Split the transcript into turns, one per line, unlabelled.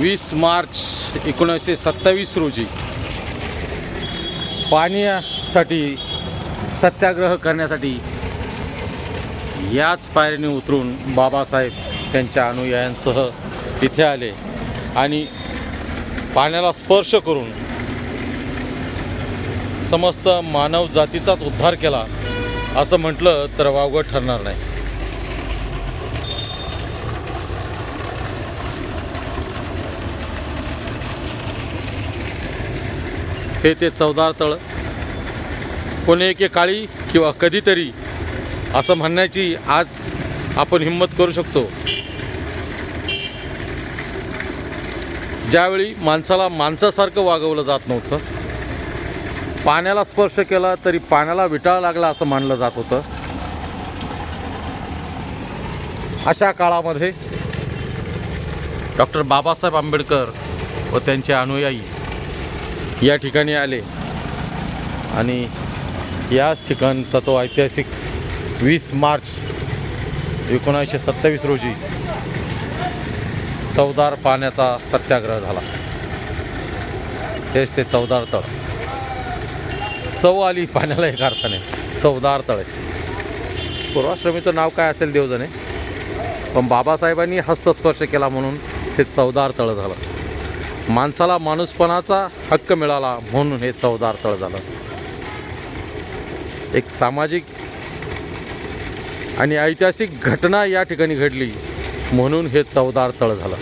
वीस मार्च एकोणीसशे सत्तावीस रोजी पाण्यासाठी सत्याग्रह करण्यासाठी याच पायरीने उतरून बाबासाहेब त्यांच्या अनुयायांसह तिथे आले आणि पाण्याला स्पर्श करून समस्त मानव जातीचाच उद्धार केला असं म्हटलं तर वावगं ठरणार नाही. हे ते चवदार तळ. कोणी एके काळी किंवा कधीतरी असं म्हणण्याची आज आपण हिंमत करू शकतो. ज्यावेळी माणसाला माणसासारखं वागवलं जात नव्हतं पाण्याला स्पर्श केला तरी पाण्याला विटाळा लागला असं मानलं जात होतं. अशा काळामध्ये डॉक्टर बाबासाहेब आंबेडकर व त्यांचे अनुयायी या ठिकाणी आले. आणि याच ठिकाणचा तो ऐतिहासिक वीस मार्च एकोणीसशे सत्तावीस रोजी चवदार पाण्याचा सत्याग्रह झाला. तेच ते चौदार तळ. चव आली पाण्याला एक अर्थाने. चवदार तळ आहे. पूर्वाश्रमीचं नाव काय असेल देवजणे पण बाबासाहेबांनी हस्तस्पर्श केला म्हणून ते चवदार तळ झालं. माणसाला माणूसपणाचा हक्क मिळाला म्हणून हे चवदार तळ झालं. एक सामाजिक आणि ऐतिहासिक घटना या ठिकाणी घडली म्हणून हे चवदार तळ झालं.